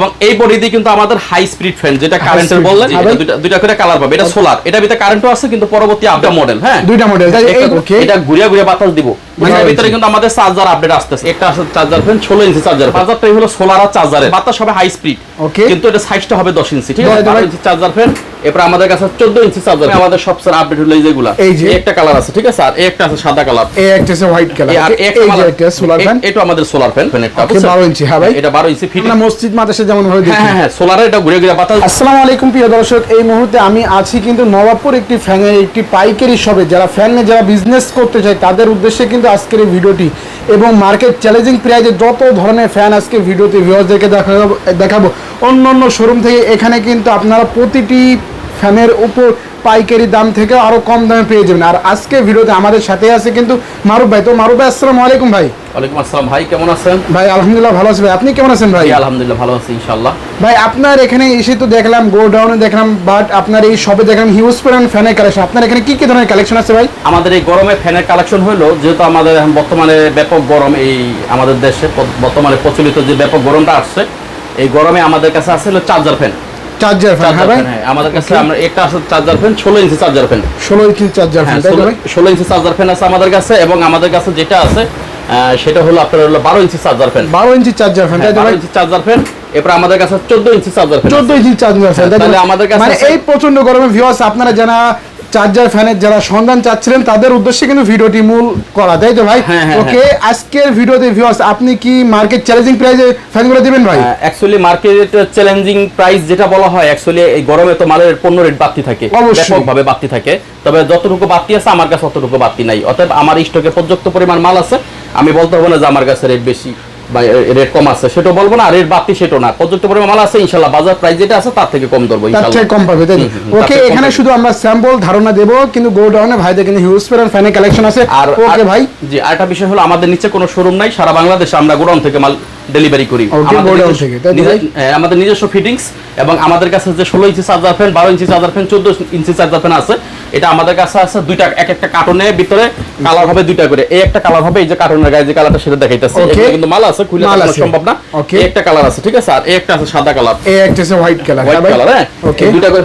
এবং এই বডিতে কিন্তু আমাদের হাই স্পিড ফ্যান যেটা কারেন্টের বললেন এটা দুইটা করে কালার পাবে। এটা সোলার এটা ভিতরে কারেন্টও আছে কিন্তু পরবর্তী আপডেট মডেল হ্যাঁ? দুইটা মডেল তাই এটা- ঘুরিয়া ঘুরিয়া বাতাস দিব। মানে এটার ভিতরে কিন্তু আমাদের চার্জার আপডেট আসতেছে। একটা আছে চার্জার ফ্যান 16 ইঞ্চি চার্জার চার্জারটাই হলো সোলার আর চার্জারের বাতাস হবে হাই স্পিড ওকে কিন্তু এটা সাইজটা হবে 10 ইঞ্চি ঠিক আছে? দশ- 12 ইঞ্চি চার্জার ফ্যান এরপর আমাদের কাছে 14 ইঞ্চি চার্জার আমাদের সবচেয়ে আপডেট হলো এই যেগুলা। এই যে। একটা কালার আছে ঠিক আছে? আর এই একটা আছে সাদা কালার এই একটা আছে হোয়াইট কালার আর এই একটা একটা সোলার ফ্যান এটা আমাদের সোলার ফ্যান ফ্যান একটা বুঝছেন? 12 ইঞ্চি, হ্যাঁ ভাই। এটা 12 ইঞ্চি ফিট না মসজিদ মাদ্রাসা যেমন ভাবে হ্যাঁ দেখি হ্যাঁ হ্যাঁ সোলারে এটা ঘুরে ঘুরে বাতাস আসসালামু আলাইকুম প্রিয় দর্শক। এই মুহূর্তে আমি আছি কিন্তু নবাবপুর একটি ফ্যানের একটি পাইকারি শপে যারা ফ্যান নিয়ে যারা বিজনেস করতে চায় তাদের উদ্দেশ্যে কিন্তু আজকের এই ভিডিওটি এবং মার্কেট চ্যালেঞ্জিং প্রাইজে যত ধরনের ফ্যান আজকে ভিডিওতে ভিউয়ার্সদেরকে দেখাবো দেখাবো অন্য অন্য শোরুম থেকে এখানে কিন্তু আপনারা প্রতিটি ফ্যানের উপর পাইকারি দাম থেকে আরও কম দামে পেয়ে যাবেন। আর আজকে ভিডিওতে আমাদের সাথে আছে কিন্তু মারুফ ভাই। তো মারুফ ভাই আসসালামু আলাইকুম ভাই। ওয়ালাইকুম আসসালাম ভাই কেমন আছেন? ভাই আলহামদুলিল্লাহ ভালো আছি ভাই। আপনি কেমন আছেন ভাই? আলহামদুলিল্লাহ ভালো আছি ইনশাআল্লাহ। ভাই আপনার এখানে এসে তো দেখলাম গোডাউনে দেখলাম বাট আপনার এই শপে দেখলাম হিউজ পরিমাণ ফ্যানের কালেকশন আপনার এখানে কি কি ধরনের কালেকশন আছে ভাই? আমাদের এই গরমে ফ্যানের কালেকশন হলো যেহেতু আমাদের বর্তমানে ব্যাপক গরম এই আমাদের দেশে বর্তমানে প্রচলিত যে ব্যাপক গরমটা আসছে এই গরমে আমাদের কাছে আছে হলো চার্জার ফ্যান চার্জার ফ্যান হ্যাঁ ভাই? হ্যাঁ আমাদের কাছে আমরা একটা আছে চার্জার ফ্যান ষোলো ইঞ্চি চার্জার ফ্যান ষোলো ইঞ্চি চার্জার ফ্যান তাই তো ভাই? ষোলো ইঞ্চি চার্জার ফ্যান আছে আমাদের কাছে এবং আমাদের কাছে যেটা আছে সেটা হলো আপনার হলো বারো ইঞ্চি চার্জার ফ্যান বারো ইঞ্চি চার্জার ফ্যান তাই তো বারো ভাই? ইঞ্চি চার্জার ফ্যান এরপর আমাদের কাছে চোদ্দ ইঞ্চি চার্জার ফ্যান চোদ্দ ইঞ্চি চার্জার ফ্যান তাহলে আমাদের কাছে মানে এই প্রচণ্ড গরমে ভিউয়ার্স আপনারা যারা চার্জার ফ্যানের যারা সন্ধান চাচ্ছিলেন তাদের উদ্দেশ্যে কিন্তু ভিডিওটি মূল করা। তাই তো ভাই? হ্যাঁ, হ্যাঁ, ওকে আজকের ভিডিওতে ভিউয়ার্স আপনি কি মার্কেট চ্যালেঞ্জিং প্রাইজে ফ্যানগুলো দিবেন ভাই? অ্যাকচুয়ালি মার্কেট চ্যালেঞ্জিং প্রাইস যেটা বলা হয় অ্যাকচুয়ালি এই গরমে তো মালের পণ্য রেট বাড়তি থাকে। ব্যাপকভাবে বাড়তি থাকে। তবে যতটুকু বাড়তি আছে আমার কাছে অতটুকু বাড়তি নাই। অতএব আমার স্টকে পর্যাপ্ত পরিমাণ মাল আছে। আমি বলতে হবে না যে আমার কাছে রেট বেশি। রেট কম আছে সেটা বলব না রেট বাড়তি সেটা না। পর্যাপ্ত পরিমাণ মাল আছে ইনশাল্লাহ বাজার প্রাইস যেটা আছে তার থেকে কম ধরবো তার ইনশাল্লাহ। থেকে কম পাবে তাই ওকে এখানে শুধু আমরা স্যাম্পল ধারণা দেবো কিন্তু গোডাউনে ভাইদের কিন্তু হিউজ পরিমাণ ফ্যানের কালেকশন আছে। আর ওকে ভাই। জি আরেকটা বিষয় হলো আমাদের নিচে কোনো শোরুম নাই সারা বাংলাদেশে আমরা গোডাউন থেকে মাল ডেলিভারি করি। আমাদের নিজস্ব ফিটিংস এবং আমাদের কাছে যে ষোলো ইঞ্চি চার্জার ফ্যান বারো ইঞ্চি চার্জার ফ্যান চোদ্দ ইঞ্চি চার্জার ফ্যান আছে এটা আমাদের কাছে আছে দুইটা এক একটা কার্টনের ভিতরে কালার হবে দুইটা করে। এই একটা কালার হবে এই যে কার্টনের গায়ে যে কালারটা সেটা দেখাইতেছে. এখানে কিন্তু মাল আছে খুলে মাল সম্ভব না। এই একটা কালার আছে ঠিক আছে? আর এই একটা আছে সাদা কালার এই একটা আছে হোয়াইট কালার হোয়াইট কালার হ্যাঁ? ওকে দুইটা করে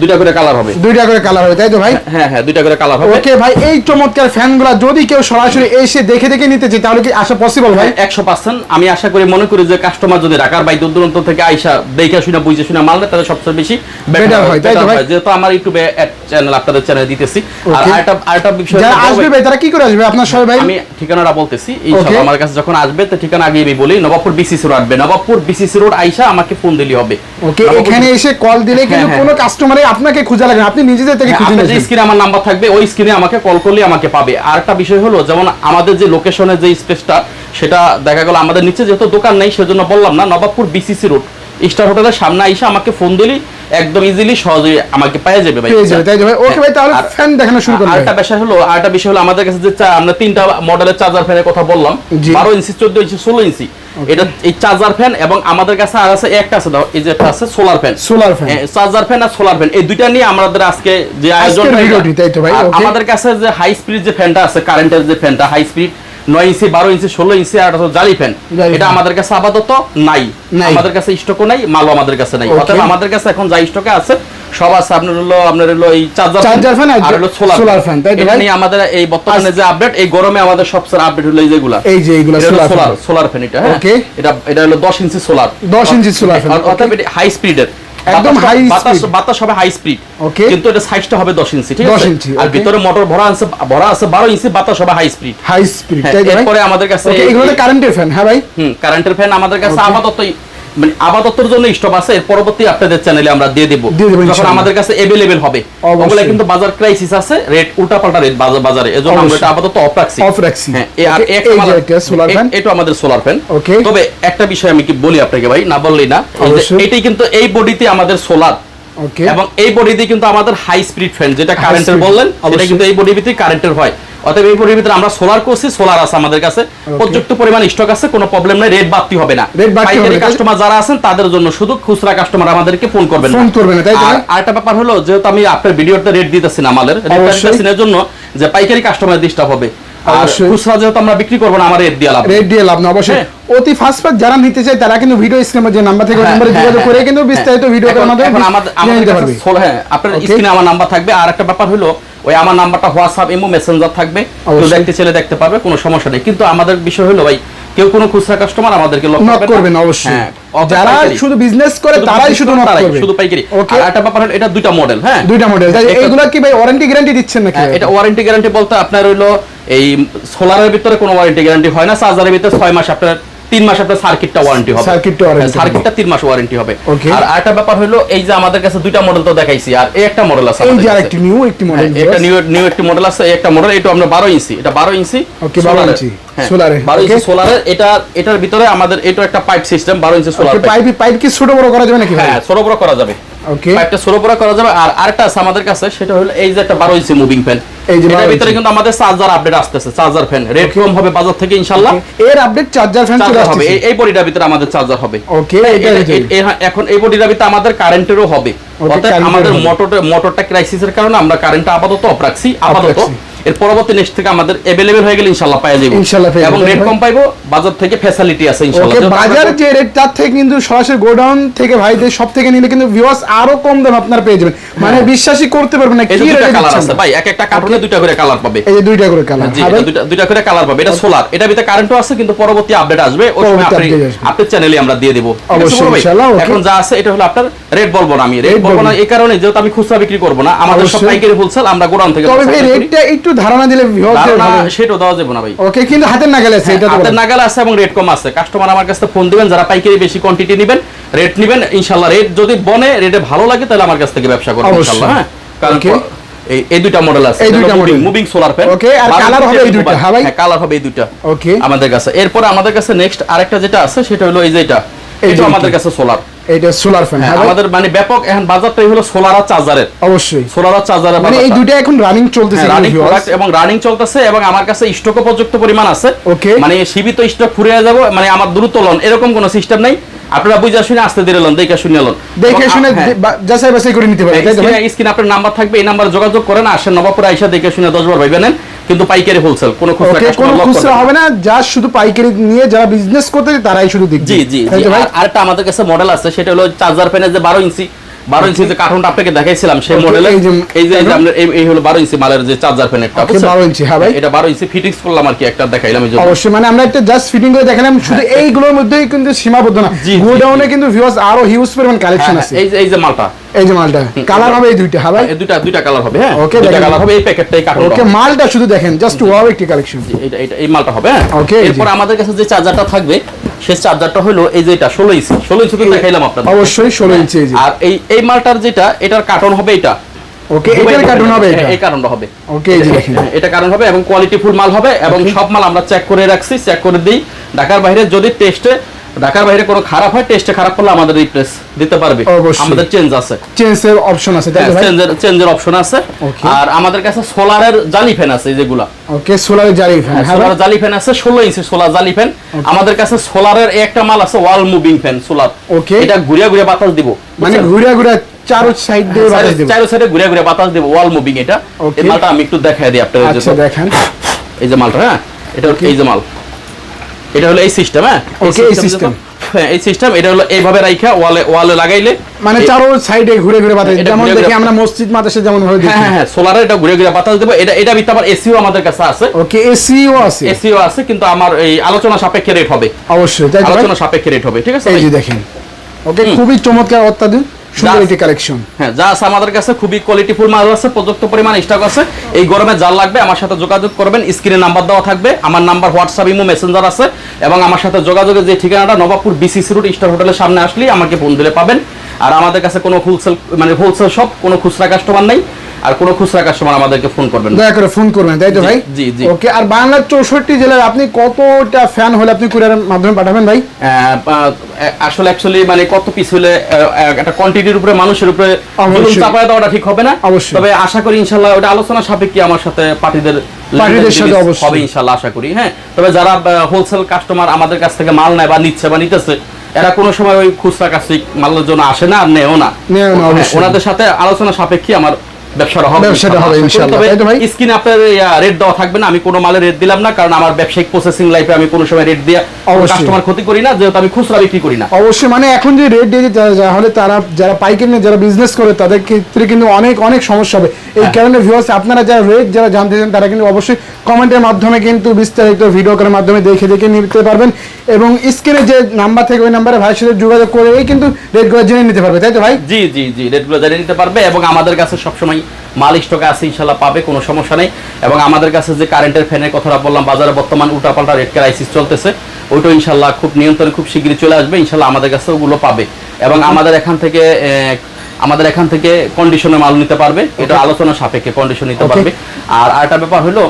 দুইটা করে কালার হবে। দুইটা করে কালার হবে তাই তো ভাই? হ্যাঁ হ্যাঁ দুইটা করে কালার হবে। ওকে ভাই এই চমৎকার ফ্যানগুলো যদি কেউ সরাসরি এসে দেখে দেখে নিতে চায় তাহলে কি আসা পসিবল ভাই? একশো পার্সেন্ট আমি আশা করি মনে করি যে কাস্টমার যদি ঢাকার বাই দূর দূরান্ত থেকে আইসা দেখে শুনে বুঝে শুনে মাল নেয় তাহলে সবচেয়ে বেশি Better হয়, তাই তো ভাই? যেহেতু আমার ইউটিউবে চ্যানেল আপনাদের চ্যানেল দিতেছি। আর আরেকটা আরেকটা বিষয় যারা আসবে ভাই তারা কি করে আসবে আপনার সবাই ভাই? আমি ঠিকানাটা বলতেছি ইনশাআল্লাহ আমার কাছে যখন আসবে তো ঠিকানা আগে আমি বলি নবাবপুর বিসিসি রোড আসবে। নবাবপুর বিসিসি রোড আইসা আমাকে ফোন দিলি হবে। ওকে এখানে এসে কল দিলে কিন্তু হ্যাঁ, কোনো কাস্টমারে আপনাকে খুঁজে লাগে আপনি নিজেদের থেকে হ্যাঁ, খুঁজে নেবেন স্ক্রিনে আমার নাম্বার থাকবে ওই স্ক্রিনে আমাকে কল করলে আমাকে পাবে। আর একটা বিষয় হলো যেমন আমাদের যে লোকেশনের যে স্পেসটা সেটা দেখা গেল আমাদের নিচে যেহেতু দোকান নেই সেজন্য বললাম না নবাবপুর বিসিসি রোড স্টার হোটেলের সামনে এসে আমাকে ফোন দিলি একদম ইজিলি সহজে আমাকে পেয়ে যাবে ভাই। পেয়ে যাবে তাই ভাই ওকে ভাই তাহলে ফ্যান দেখানো শুরু করুন আরেকটা বিষয় হলো আরেকটা বিষয় হলো আমাদের কাছে যে চা- আমরা তিনটা মডেলের চার্জার ফ্যানের কথা বললাম। জি। বারো ইঞ্চি চোদ্দ ইঞ্চি ষোলো ইঞ্চি এটা এই চার্জার ফ্যান এবং আমাদের কাছে আর আছে একটা আছে দাও এই যে একটা আছে solar fan solar fan charger fan আর সোলার ফ্যান এই দুইটা নিয়ে আমাদের আজকে যে আয়োজন. আমাদের কাছে যে হাই স্পিড যে ফ্যানটা আছে কারেন্টের যে ফ্যানটা হাই স্পিড নয় ইঞ্চি বারো ইঞ্চি ষোলো ইঞ্চি আর জালি ফ্যান এটা আমাদের কাছে আপাতত নাই। আমাদের কাছে স্টকও নাই মালও আমাদের কাছে নাই. অতএব আমাদের কাছে এখন যা স্টকে আছে সব আছে আপনার হলো আপনার হলো এই চার্জার Charger fan আর আর হলো সোলার solar তাই এটা নিয়ে আমাদের এই বর্তমানে যে আপডেট এই গরমে আমাদের সবচেয়ে আপডেট হলো এই যেগুলা। এই যে এইগুলো সোলার সোলার ফ্যান এটা এটা এটা হলো 10 inch solar 10 inch solar fan, অর্থাৎ এটা হাই স্পিডের একদম high বাতাস বাতাস হবে হাই স্পিড Okay. কিন্তু এটা সাইজটা হবে 10 ইঞ্চি ঠিক আছে? আর ভিতরে মোটর ভরা আছে ভরা আছে 12 ইঞ্চি বাতাস হবে হাই স্পিড হাই স্পিড তাই এরপরে আমাদের কাছে এগুলো কারেন্টের ফ্যান হ্যাঁ ভাই? হুম কারেন্টের ফ্যান আমাদের কাছে. আপাতত মানে জন্য আছে এর পরবর্তী আপনাদের চ্যানেলে আমরা দিয়ে দেব। যখন আমাদের কাছে अवेलेबल হবে। কিন্তু বাজার ক্রাইসিস আছে রেট উল্টাপাল্টা রেট বাজারে এজন্য আমরা এটা আপাতত অফ রাখছি। অফ রাখছি। হ্যাঁ আর সোলার ফ্যান এটা আমাদের সোলার ফ্যান তবে একটা বিষয় আমি কি বলি আপনাকে ভাই না বললেই না এটাই কিন্তু এই বডিতে আমাদের সোলার এবং এই বডিতে কিন্তু আমাদের হাই স্পিড ফ্যান যেটা কারেন্টের বললেন এটা কিন্তু এই বডিতে ভিতরে কারেন্টের হয়। অতএব এই ভিতরে আমরা সোলার করছি সোলার আছে আমাদের কাছে। পর্যাপ্ত পরিমাণ স্টক আছে কোনো প্রবলেম নাই রেট বাড়তি হবে না। হবে কাস্টমার যারা আছেন তাদের জন্য শুধু খুচরা কাস্টমার আমাদেরকে ফোন করবেন ফোন করবে না তাই তো আর? আরেকটা ব্যাপার হলো যেহেতু আমি আপনার ভিডিওতে রেট দিতেছি না আমাদের রেট দিতেছি জন্য যে পাইকারি কাস্টমার ডিস্টার্ব হবে। আর খুচরা যেহেতু আমরা বিক্রি করব না আমার রেট দিয়ে লাভ। দিয়ে লাভ না অবশ্যই। হ্যাঁ। অতি ফাস্ট ফাস্ট যারা নিতে চায় তারা কিন্তু ভিডিও স্ক্রিনে যে নাম্বার থেকে হ্যাঁ, হ্যাঁ, যোগাযোগ করে কিন্তু। বিস্তারিত ভিডিও আমাদের হ্যাঁ আপনার স্ক্রিনে আমার নাম্বার থাকবে। আর একটা ব্যাপার হলো ওই আমার নাম্বারটা হোয়াটসঅ্যাপ ইমো মেসেঞ্জার থাকবে। কেউ দেখতে ছেলে দেখতে পারবে কোনো সমস্যা নেই। কিন্তু আমাদের বিষয় হলো ভাই কেউ কোনো খুচরা কাস্টমার আমাদেরকে লক নক করবেন অবশ্যই। হ্যাঁ যারা শুধু বিজনেস করে তারাই শুধু নক করবে। শুধু পাইকারি। আর একটা ব্যাপার হলো এটা দুইটা মডেল হ্যাঁ? দুইটা মডেল এইগুলা কি ভাই ওয়ারেন্টি গ্যারান্টি দিচ্ছেন নাকি হ্যাঁ, এটা ওয়ারেন্টি গ্যারান্টি বলতে আপনার হইল এই সোলারের ভিতরে কোনো ওয়ারেন্টি গ্যারান্টি হয় না চার্জারের ভিতরে ছয় মাস আপনার তিন মাস আপনার সার্কিটটা ওয়ারেন্টি হবে। Circuit টা warranty হবে। সার্কিটটা তিন মাস ওয়ারেন্টি হবে। আর আরেকটা ব্যাপার হলো এই যে আমাদের কাছে দুইটা মডেল তো দেখাইছি আর এই একটা মডেল আছে এই যে আরেকটি নিউ একটি মডেল হ্যাঁ, এটা নিউ নিউ একটি মডেল আছে এই একটা মডেল এটা আমরা 12 ইঞ্চি। এটা 12 ইঞ্চি Okay, 12 ইঞ্চি, হ্যাঁ, সোলারে, 12 ইঞ্চি. সোলারের এটা এটার ভিতরে আমাদের এটা একটা pipe system 12 inch solar pipe pipe কি ছোট বড় করা যাবে নাকি হ্যাঁ ছোট বড় করা যাবে। ওকে পাইপটা ছোট বড় করা যাবে আর আরেকটা আছে আমাদের কাছে সেটা হলো এই যে একটা 12 ইঞ্চি মুভিং ফ্যান এই যে 12 এটার ভিতরে কিন্তু আমাদের চার্জার আপডেট আসতেছে চার্জার ফ্যান হবে বাজার থেকে ইনশাআল্লাহ। এর আপডেট চার্জার ফ্যান চলে হবে এই- বডিটার ভিতরে আমাদের চার্জার হবে। ওকে এখন এই বডিটার ভিতরে আমাদের কারেন্টেরও হবে। অর্থাৎ আমাদের মোটর মোটরটা ক্রাইসিসের কারণে আমরা কারেন্টটা আপাতত অফ রাখছি আপাতত। এর পরবর্তী নেক্সট থেকে আমাদের अवेलेबल হয়ে গেলে ইনশাআল্লাহ পাওয়া যাবে ইনশাআল্লাহ পেয়ে এবং যাবেন, রেট ভাই। কম পাইবো বাজার থেকে ফ্যাসিলিটি আছে ইনশাআল্লাহ ওকে যেহেতু বাজার আমরা- যে রেট তার থেকে কিন্তু সরাসরি গোডাউন থেকে ভাইদের সব থেকে নিলে কিন্তু ভিউয়ার্স আরো কম দাম আপনারা পেয়ে যাবেন মানে বিশ্বাসই করতে পারবেন না এই কি যে দুইটা রেটে কালার দিচ্ছেন আছে ভাই এক একটা কার্টুনে দুইটা করে কালার পাবে এই যে দুইটা করে কালার জি এটা দুইটা দুইটা করে কালার পাবে এটা সোলার এটা ভিতরে কারেন্টও আছে কিন্তু পরবর্তী আপডেট আসবে ওই সময় পরবর্তী আপনি update আসবে। আপনার চ্যানেলে আমরা দিয়ে দেব ঠিক আছে অবশ্যই, বড় ভাই? ইনশাআল্লাহ, okay. এখন যা আছে এটা হলো আপনার রেট বলবো না আমি রেট Rate বলবো না বলবেন। এই কারণে যেহেতু আমি খুচরা বিক্রি করব না আমাদের সব অবশ্যই। পাইকারি হোলসেল আমরা গোডাউন থেকে তবে ভাই supply করি। রেটটা একটু ধারণা দিলে সেটাও দেওয়া যাবে না ভাই। ওকে কিন্তু হাতের নাগালে আছে এটা হাতের। নাগাল আছে এবং রেট কম আছে। কাস্টমার আমার কাছে ফোন দিবেন যারা পাইকারি বেশি কোয়ান্টিটি নেবেন রেট নেবেন ইনশাআল্লাহ। রেট যদি বনে রেটে ভালো লাগে তাহলে আমার কাছ থেকে ব্যবসা করবেন। ইনশাআল্লাহ হ্যাঁ? কারণ এই দুইটা মডেল আছে। এই দুইটা model। মুভিং সোলার Okay, আর colour হবে এই দুইটা, হ্যাঁ ভাই? হ্যাঁ কালার হবে এই দুইটা। ওকে আমাদের কাছে। এরপরে আমাদের কাছে নেক্সট আরেকটা যেটা আছে সেটা হলো এই যে এটা। এটা আমাদের কাছে সোলার এটা সোলার ফ্যান হ্যাঁ আমাদের মানে ব্যাপক এখন বাজারটাই হলো সোলার আর চার্জারের অবশ্যই। সোলার আর চার্জারের মানে এই দুইটা এখন রানিং চলতেছে রানিং প্রোডাক্ট এবং রানিং চলতেছে এবং আমার কাছে স্টকও পর্যাপ্ত পরিমাণ আছে। Okay. মানে সীমিত স্টক ফুরিয়ে যাব মানে আমার দ্রুত লন এরকম কোনো সিস্টেম নাই। আপনারা বুঝা শুনে আসতে দিলে লন দেখে শুনে লন দেখে শুনে হ্যাঁ। যাচাই বাছাই করে নিতে পারেন? স্ক্রিনে আপনার নাম্বার থাকবে এই নাম্বারে যোগাযোগ করেন আসেন নবাবপুরে আইসা দেখে শুনে দশ বার ভাইবেন। কিন্তু পাইকারি হোলসেল কোনো খুচরা হবে না যা শুধু পাইকারি নিয়ে যারা বিজনেস করতে তারাই শুধু দেখবে। জি জি আরেকটা আমাদের কাছে মডেল আছে সেটা হলো চার্জার ফ্যানের যে বারো ইঞ্চি বারো ইঞ্চি যে কার্টুনটা আপনাকে দেখাইছিলাম সেই মডেলের এই যে- এই হলো বারো ইঞ্চি মালের যে চার্জার Okay, 12 ইঞ্চি, হ্যাঁ ভাই। এটা বারো ইঞ্চি ফিটিংস করলাম আর কি একটা দেখাইলাম এই অবশ্যই মানে আমরা একটা জাস্ট ফিটিং করে দেখালাম শুধু এইগুলোর মধ্যেই কিন্তু সীমাবদ্ধ না। গোডাউনে কিন্তু ভিউয়ার্স আরও হিউজ পরিমাণ কালেকশন হ্যাঁ, আছে। এই যে এই যে মালটা। এই যে মালটা। কালার হবে এই দুইটা হ্যাঁ ভাই? এই দুইটা দুইটা কালার হবে হ্যাঁ? Okay, দুইটা কালার হবে এই প্যাকেটটা এই ওকে মালটা শুধু দেখেন জাস্ট ওয়াও একটি কালেকশন এটা এটা এই মালটা হবে হ্যাঁ? যে। এরপর আমাদের কাছে যে চার্জারটা থাকবে সেই চার্জারটা হলো এই যে এটা ষোলো ইঞ্চি। ষোলো ইঞ্চি তো দেখাইলাম আপনাদের। অবশ্যই ষোলো ইঞ্চি এই যে। আর এই এই মালটার যেটা এটার কার্টন হবে এটা। ওকে এটার কার্টন হবে এটা। হ্যাঁ, এই কার্টনটা হবে। ওকে এই যে দেখেন। হ্যাঁ, এটা কারণ হবে এবং কোয়ালিটি ফুল মাল হবে এবং সব মাল আমরা চেক করে রাখছি চেক করে দিই। ঢাকার বাইরে যদি টেস্টে ঢাকার বাইরে কোনো খারাপ হয় টেস্টে খারাপ করলে আমাদের রিপ্লেস দিতে পারবে। আমাদের চেঞ্জ আছে। চেঞ্জের অপশন আছে চেঞ্জের চেঞ্জের অপশন আছে। আর আমাদের কাছে সোলারের জালি ফ্যান আছে যেগুলা। ওকে সোলার জারি ফ্যান হ্যাঁ সোলার জালি ফ্যান আছে ষোলো ইঞ্চি সোলার জালি ফ্যান আমাদের কাছে সোলারের একটা মাল আছে wall moving fan solar Okay. এটা ঘুরিয়া ঘুরিয়া বাতাস দিব। মানে ঘুরে ঘুরে চারো সাইড দিয়ে বাতাস দেবে। চারো সাইডে ঘুরিয়া ঘুরিয়া বাতাস দিব ওয়াল মুভিং এটা। এই মালটা আমি একটু দেখাই দিই আপনাদের আচ্ছা দেখেন। এই যে মালটা হ্যাঁ? এটা এই যে মাল। এটা হলো এই সিস্টেম হ্যাঁ? Okay, এই system। হ্যাঁ এই সিস্টেম এটা হলো এইভাবে রাইখা ওয়ালে ওয়ালে লাগাইলে মানে চারো সাইডে ঘুরে ঘুরে বাতাস। যেমন দেখি আমরা মসজিদ মাদ্রাসা যেমন ভাবে হ্যাঁ দেখি। হ্যাঁ হ্যাঁ সোলারে এটা ঘুরে ঘুরে বাতাস দেবো। এটা এটা ভিতরে আবার এসিও আমাদের কাছে আছে। ওকে এসিও আছে। এসিও আছে কিন্তু আমার এই আলোচনা সাপেক্ষে রেট হবে। অবশ্যই আলোচনা সাপেক্ষে রেট হবে ঠিক আছে এই যে দেখেন। ওকে খুবই চমৎকার অত্যাধুনিক সুন্দর একটি কালেকশন হ্যাঁ যা আছে আমাদের কাছে খুবই কোয়ালিটিফুল মাল আছে পর্যাপ্ত পরিমাণ স্টক আছে। এই গরমে জাল লাগবে আমার সাথে যোগাযোগ করবেন স্ক্রিনে নাম্বার দেওয়া থাকবে আমার নাম্বার হোয়াটসঅ্যাপ ইমো মেসেঞ্জার আছে এবং আমার সাথে যোগাযোগের যে ঠিকানাটা নবাবপুর বিসিসি রোড স্টার হোটেলের সামনে আসলেই আমাকে ফোন দিলে পাবেন। আর আমাদের কাছে কোনো হোলসেল মানে হোলসেল শপ কোনো খুচরা কাস্টমার নাই। আর কোনো খুচরা কাস্টমার আমাদেরকে ফোন করবেন দয়া করে ফোন করবেন তাই তো ভাই জি, জি। ওকে আর বাংলার চৌষট্টি জেলায় আপনি কতটা ফ্যান হলে আপনি কুরিয়ারের মাধ্যমে পাঠাবেন ভাই আসলে অ্যাকচুয়ালি মানে কত পিস হলে একটা কোয়ান্টিটির উপরে মানুষের উপরে চাপায় দেওয়াটা ঠিক হবে না। তবে আশা করি ইনশাল্লাহ ওটা আলোচনা সাপেক্ষে আমার সাথে পার্টিদের। হবে ইনশাল্লাহ আশা করি হ্যাঁ তবে যারা হোলসেল কাস্টমার আমাদের কাছ থেকে মাল নেয় বা নিচ্ছে বা নিতেছে এরা কোনো সময় ওই খুচরা কাছে মালের জন্য আসে না আর নেও না। ওনাদের সাথে আলোচনা সাপেক্ষে আমার ব্যবসাটা হবে ব্যবসাটা হবে ইনশাআল্লাহ। তাই তো ভাই? স্ক্রিনে আপনার রেট দেওয়া থাকবে না আমি কোনো মালে রেট দিলাম না কারণ আমার ব্যবসায়িক প্রসেসিং লাইফে আমি কোনো সময় রেট দিয়ে অবশ্যই। কাস্টমার ক্ষতি করি না যেহেতু আমি খুচরা বিক্রি করি না অবশ্যই মানে এখন যে রেট দিয়ে হয়, তাহলে তারা যারা পাইকারি নিয়ে যারা বিজনেস করে তাদের ক্ষেত্রে কিন্তু অনেক অনেক সমস্যা হবে এই হ্যাঁ। কারণে ভিউয়ার্স আপনারা যারা রেট যারা জানতে চান তারা কিন্তু অবশ্যই কমেন্টের মাধ্যমে কিন্তু বিস্তারিত ভিডিও কলের মাধ্যমে দেখে দেখে নিতে পারবেন এবং স্ক্রিনে যে নাম্বার থেকে ওই নাম্বারে ভাইয়ের সাথে যোগাযোগ করে কিন্তু রেটগুলো জেনে নিতে পারবে তাই তো ভাই জি জি জি রেটগুলো জানিয়ে নিতে পারবে এবং আমাদের কাছে সবসময় মাল স্টকে আছে ইনশাল্লাহ পাবে কোনো সমস্যা নেই। এবং আমাদের কাছে যে কারেন্টের ফ্যানের কথাটা বললাম বাজারে বর্তমান উল্টাপাল্টা রেট ক্রাইসিস চলতেছে ওইটা ইনশাল্লাহ খুব নিয়ন্ত্রণে খুব শীঘ্রই চলে আসবে ইনশাল্লাহ আমাদের কাছে ওগুলো পাবে। এবং আমাদের এখান থেকে আমাদের এখান থেকে কন্ডিশনে মাল নিতে পারবে এটা আলোচনা সাপেক্ষে কন্ডিশন নিতে পারবে। আর আরেকটা ব্যাপার হলো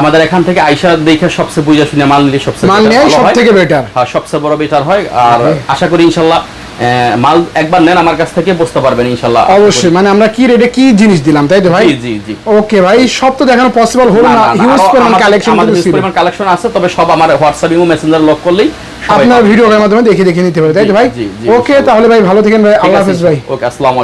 আমাদের এখান থেকে আইসা দেখে সবচেয়ে বুঝে শুনে মাল নিলে সবচেয়ে সব থেকে বেটার হ্যাঁ? সবচেয়ে বড় বেটার হয়। আর আশা করি ইনশাল্লাহ মাল একবার নেন আমার কাছ থেকে বুঝতে পারবেন ইনশাল্লাহ অবশ্যই মানে আমরা কি রেটে কি জিনিস দিলাম তাই তো ভাই? জি জি ওকে ভাই সব তো দেখানো পসিবল হলো না, হিউজ পরিমাণ কালেকশন আমাদের হিউজ পরিমাণ কালেকশন আছে তবে সব আমার হোয়াটসঅ্যাপ ইমো মেসেঞ্জার লক করলেই আপনার। ভিডিও এর মাধ্যমে দেখে দেখে নিতে পারে তাই তো ভাই? ওকে তাহলে ভাই ভালো থাকেন ভাই আল্লাহ হাফেজ ভাই। ওকে আসসালামু আলাইকুম।